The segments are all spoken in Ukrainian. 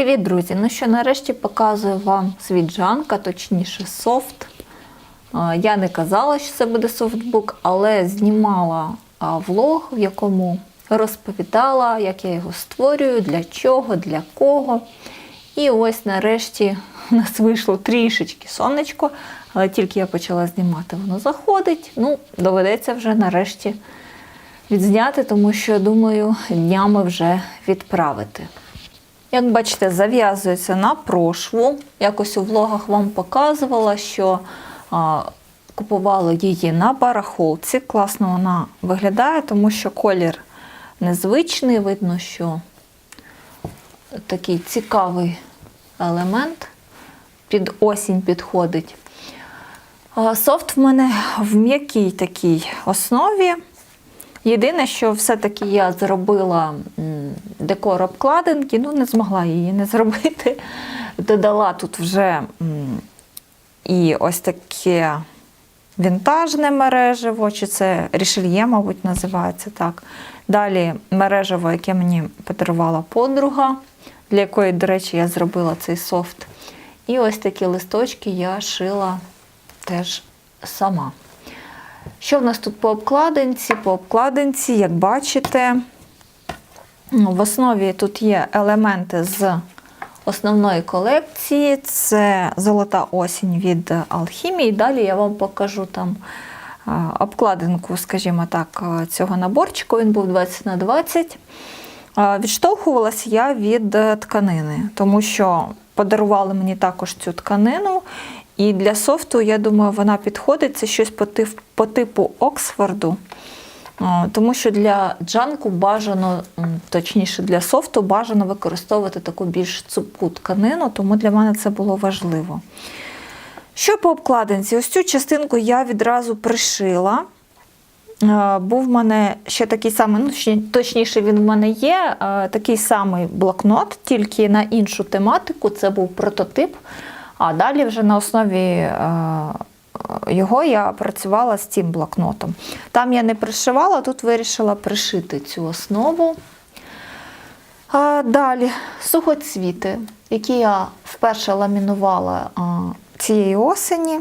Привіт, друзі! Ну що, нарешті показую вам свій джанк, точніше софт. Я не казала, що це буде софтбук, але знімала влог, в якому розповідала, як я його створюю, для чого, для кого. І ось нарешті у нас вийшло трішечки сонечко, але тільки я почала знімати, воно заходить. Ну, доведеться вже нарешті відзняти, тому що, думаю, днями вже відправити. Як бачите, зав'язується на прошву. Якось у влогах вам показувала, що а, купувала її на барахолці. Класно вона виглядає, тому що колір незвичний. Видно, що такий цікавий елемент під осінь підходить. Софт в мене в м'якій такій основі. Єдине, що все-таки я зробила декор обкладинки, ну не змогла її не зробити. Додала тут вже і ось таке вінтажне мережево, чи це рішельє, мабуть, називається так. Далі мережево, яке мені подарувала подруга, для якої, до речі, я зробила цей софт. І ось такі листочки я шила теж сама. Що в нас тут по обкладинці? По обкладинці, як бачите, ну, в основі тут є елементи з основної колекції. Це золота осінь від Алхімії. Далі я вам покажу там обкладинку, скажімо так, цього наборчику. Він був 20 на 20. Відштовхувалася я від е, тканини, тому що подарували мені також цю тканину. І для софту, я думаю, вона підходить. Це щось по тип- по типу Оксфорду. Тому що для джанку бажано, точніше для софту, бажано використовувати таку більш цупку тканину, тому для мене це було важливо. Що по обкладинці? Ось цю частинку я відразу пришила. Е, Був в мене ще такий самий, ну точніше, він в мене є, е, такий самий блокнот, тільки на іншу тематику. Це був прототип. А далі вже на основі е, його я працювала з цим блокнотом. Там я не пришивала, тут вирішила пришити цю основу. А далі сухоцвіти, які я вперше ламінувала а, цієї осені.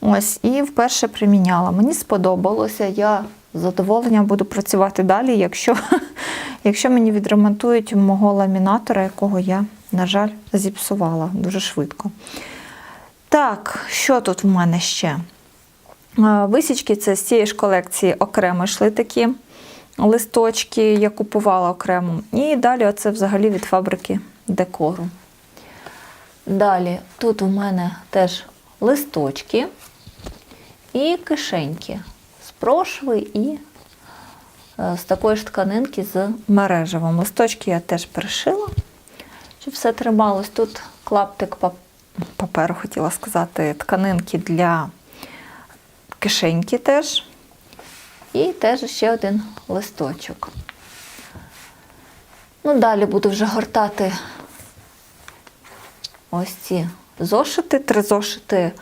Ось, і вперше приміняла. Мені сподобалося. Я з задоволенням буду працювати далі, якщо, якщо мені відремонтують мого ламінатора, якого я, на жаль, зіпсувала дуже швидко. Так, що тут в мене ще? Висічки це з цієї ж колекції окремо йшли такі листочки, я купувала окремо. І далі оце взагалі від фабрики декору. Далі тут у мене теж листочки і кишеньки з прошви і е, з такої ж тканинки з мережевим. Листочки я теж пришила, щоб все трималось. Тут клаптик паперу, хотіла сказати, тканинки для кишеньки теж. І теж ще один листочок. Ну, далі буду вже гортати ось ці зошити, три зошити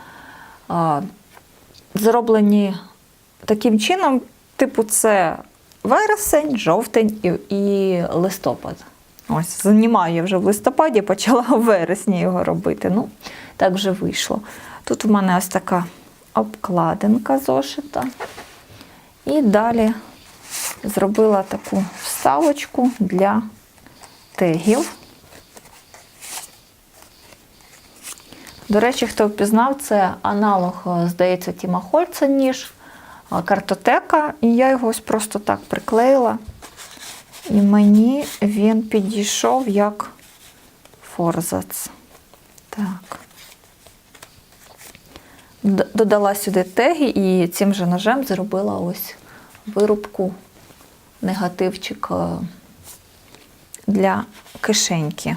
а, зроблені таким чином, типу, це вересень, жовтень і, і листопад. Ось, знімаю я вже в листопаді, почала в вересні його робити. Ну, так вже вийшло. Тут у мене ось така обкладинка зошита. І далі зробила таку вставочку для тегів. До речі, хто впізнав, це аналог, здається, Тіма Хольца ніж, картотека. І я його ось просто так приклеїла. І мені він підійшов як форзац. Так. Додала сюди теги і цим же ножем зробила ось вирубку, негативчик для кишеньки.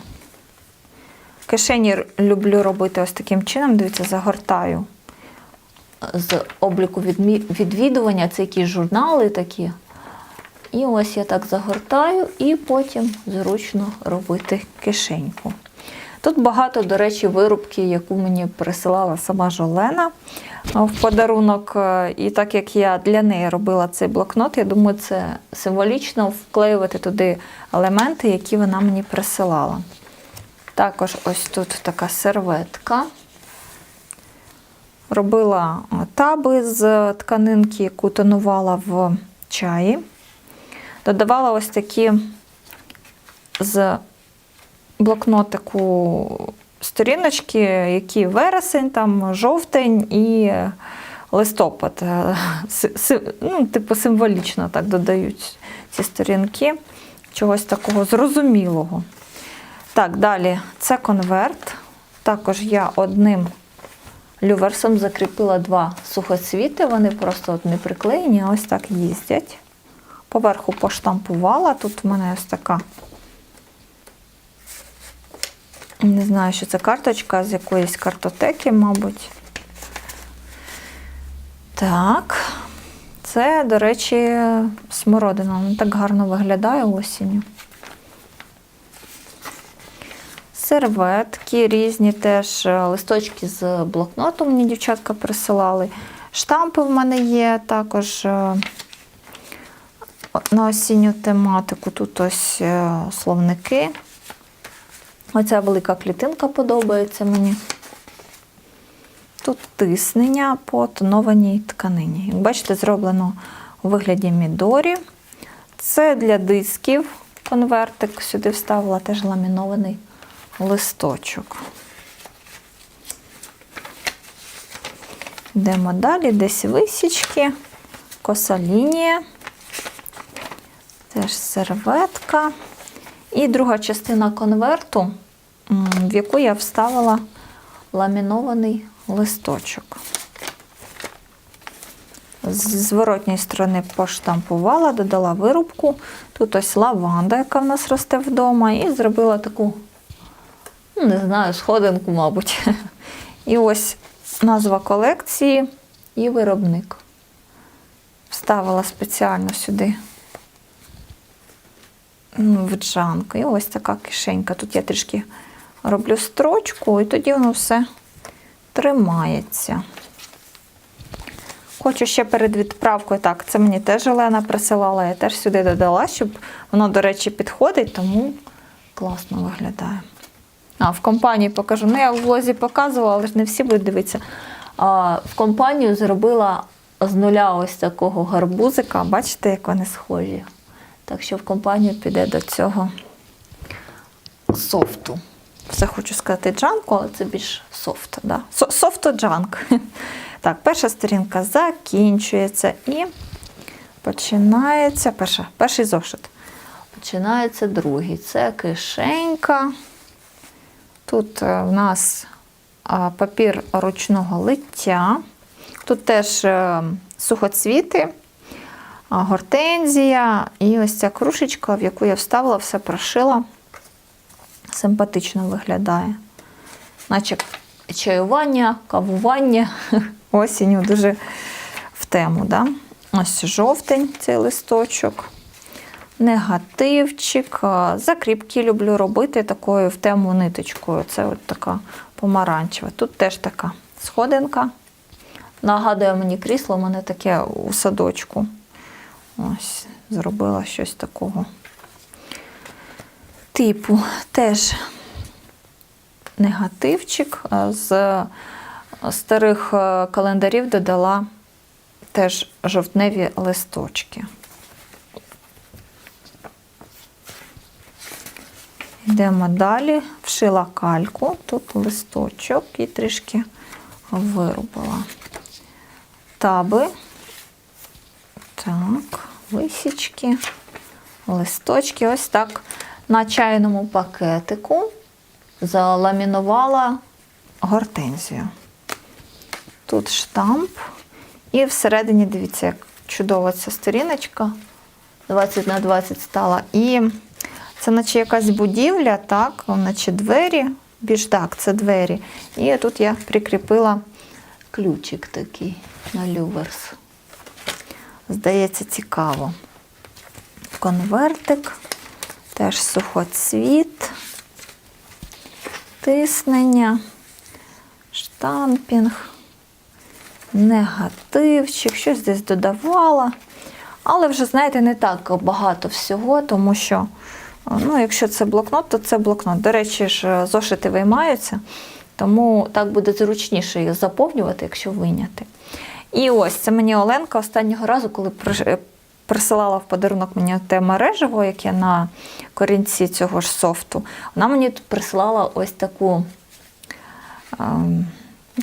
Кишені люблю робити ось таким чином. Дивіться, загортаю з обліку відвідування. Це якісь журнали такі. І ось я так загортаю, і потім зручно робити кишеньку. Тут багато, до речі, вирубки, яку мені присилала сама Жолена в подарунок. Е, І так як я для неї робила цей блокнот, я думаю, це символічно вклеювати туди елементи, які вона мені присилала. Також ось тут така серветка. Робила е, таби з тканинки, яку тонувала в чаї. Додавала ось такі з блокнотику сторіночки, які вересень, там жовтень і листопад. Ну, типу символічно так додають ці сторінки. Чогось такого зрозумілого. Так, далі це конверт. Також я одним люверсом закріпила два сухоцвіти. Вони просто от не приклеєні, а ось так їздять. Поверху поштампувала. Тут в мене ось така. Не знаю, що це карточка з якоїсь картотеки, мабуть. Так. Це, до речі, смородина. Вона так гарно виглядає осінню. Серветки різні теж, е, листочки з блокноту мені дівчатка присилали. Штампи в мене є також е, на осінню тематику. Тут ось е, словники. Оця велика клітинка подобається мені. Тут тиснення по тонованій тканині. Як бачите, зроблено у вигляді мідорі. Це для дисків конвертик. Сюди вставила теж ламінований листочок. Йдемо далі, десь висічки, коса лінія, теж серветка. І друга частина конверту, в яку я вставила ламінований листочок. З зворотньої сторони поштампувала, додала вирубку. Тут ось лаванда, яка в нас росте вдома, і зробила таку, ну, не знаю, сходинку, мабуть. І ось назва колекції і виробник. Вставила спеціально сюди ну, в джанку. І ось така кишенька. Тут я трішки роблю строчку, і тоді воно все тримається. Хочу ще перед відправкою, так, це мені теж Олена присилала, я теж сюди додала, щоб воно, до речі, підходить, тому класно виглядає. А, в компанії покажу. Ну, я в влозі показувала, але ж не всі будуть дивитися. А, в компанію зробила з нуля ось такого гарбузика. Бачите, як вони схожі. Так що в компанію піде до цього софту. Все хочу сказати джанку, але це більш софт. Да? Софто-джанк. Так, перша сторінка закінчується і починається перша, перший зошит. Починається другий. Це кишенька. Тут е, в нас папір ручного лиття. Тут теж е, сухоцвіти, гортензія і ось ця кружечка, в яку я вставила, все прошила. Симпатично виглядає. Наче чаювання, кавування. Осінню дуже в тему. Да? Ось жовтень цей листочок. Негативчик. Закріпки люблю робити такою в тему ниточкою. Це от така помаранчева. Тут теж така сходинка. Нагадує мені крісло, у мене таке у садочку. Ось, зробила щось такого типу. Теж негативчик. З старих е, календарів додала теж жовтневі листочки. Йдемо далі, вшила кальку, тут листочок і трішки вирубила. Таби. Так, висічки, листочки. Ось так на чайному пакетику заламінувала гортензію. Тут штамп. І всередині, дивіться, як чудова ця сторіночка. 20 на 20 стала. І це наче якась будівля, так, наче двері, більш так, це двері. І тут я прикріпила ключик такий на люверс. Здається, цікаво. Конвертик, теж сухоцвіт, тиснення, штампінг, негативчик, щось десь додавала. Але вже, знаєте, не так багато всього, тому що Ну, якщо це блокнот, то це блокнот. До речі, ж зошити виймаються, тому так буде зручніше їх заповнювати, якщо вийняти. І ось це мені Оленка останнього разу, коли присилала в подарунок мені те мережево, яке на корінці цього ж софту, вона мені тут прислала ось таку. ем,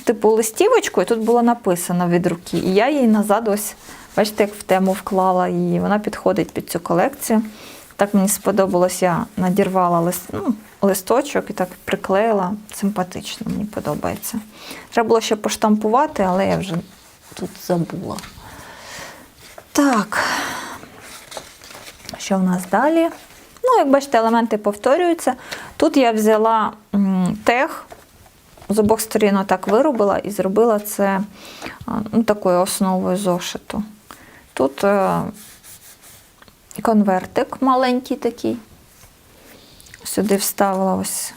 Типу листівочку, і тут було написано від руки. І я її назад ось, бачите, як в тему вклала її. Вона підходить під цю колекцію. Так мені сподобалось, я надірвала лист, ну, листочок і так приклеїла. Симпатично, мені подобається. Треба було ще поштампувати, але я вже тут забула. Так, що в нас далі? Ну, як бачите, елементи повторюються. Тут я взяла тех, з обох сторін отак виробила і зробила це ну, такою основою зошиту. Тут е, конвертик маленький такий. Сюди вставила ось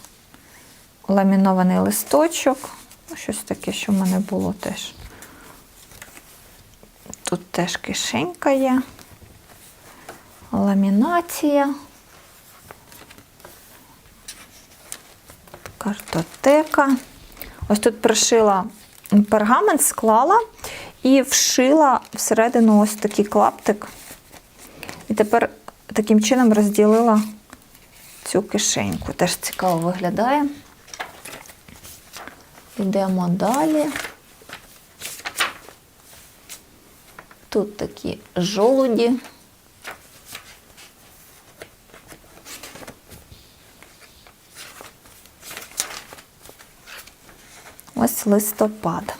ламінований листочок. Ну, щось таке, що в мене було теж. Тут теж кишенька є. Ламінація. Картотека. Ось тут пришила пергамент, склала і вшила всередину ось такий клаптик. І тепер таким чином розділила цю кишеньку. Теж цікаво виглядає. Йдемо далі. Тут такі жолуді. Ось листопад.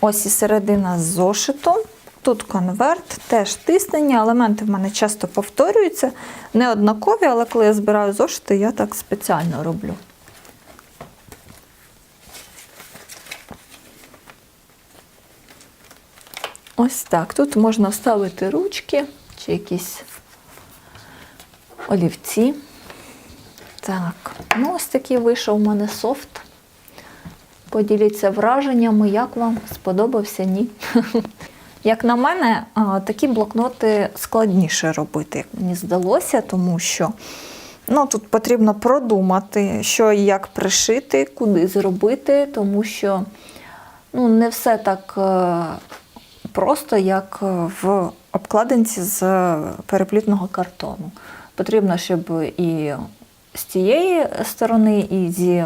Ось і середина зошиту. Тут конверт, теж тиснення. Елементи в мене часто повторюються, не однакові, але коли я збираю зошити, я так спеціально роблю. Ось так. Тут можна вставити ручки чи якісь олівці. Так, ну ось такий вийшов у мене софт. Поділіться враженнями, як вам сподобався, ні. Як на мене, такі блокноти складніше робити, як мені здалося, тому що ну, тут потрібно продумати, що і як пришити, куди зробити, тому що ну, не все так е, просто, як е, в обкладинці з переплітного картону. Потрібно, щоб і з цієї сторони, і зі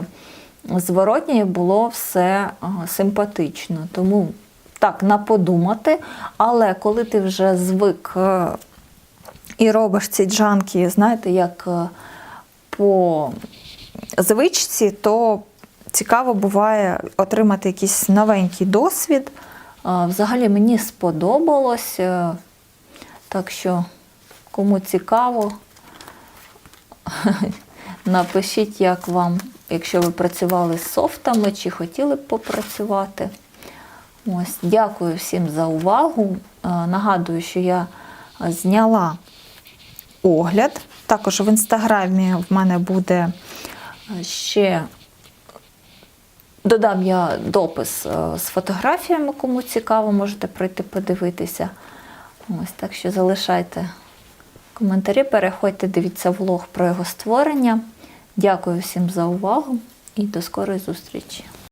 зворотньої було все симпатично. Тому так, на подумати, але коли ти вже звик е, і робиш ці джанки, знаєте, як е, по звичці, то цікаво буває отримати якийсь новенький досвід. Взагалі мені сподобалось, е, так що кому цікаво, напишіть, як вам, якщо ви працювали з софтами чи хотіли б попрацювати. Ось, дякую всім за увагу. Е, Нагадую, що я зняла огляд. Також в інстаграмі в мене буде е, ще додам я допис е, з фотографіями, кому цікаво, можете прийти подивитися. Ось так що залишайте коментарі, переходьте, дивіться влог про його створення. Дякую всім за увагу і до скорої зустрічі!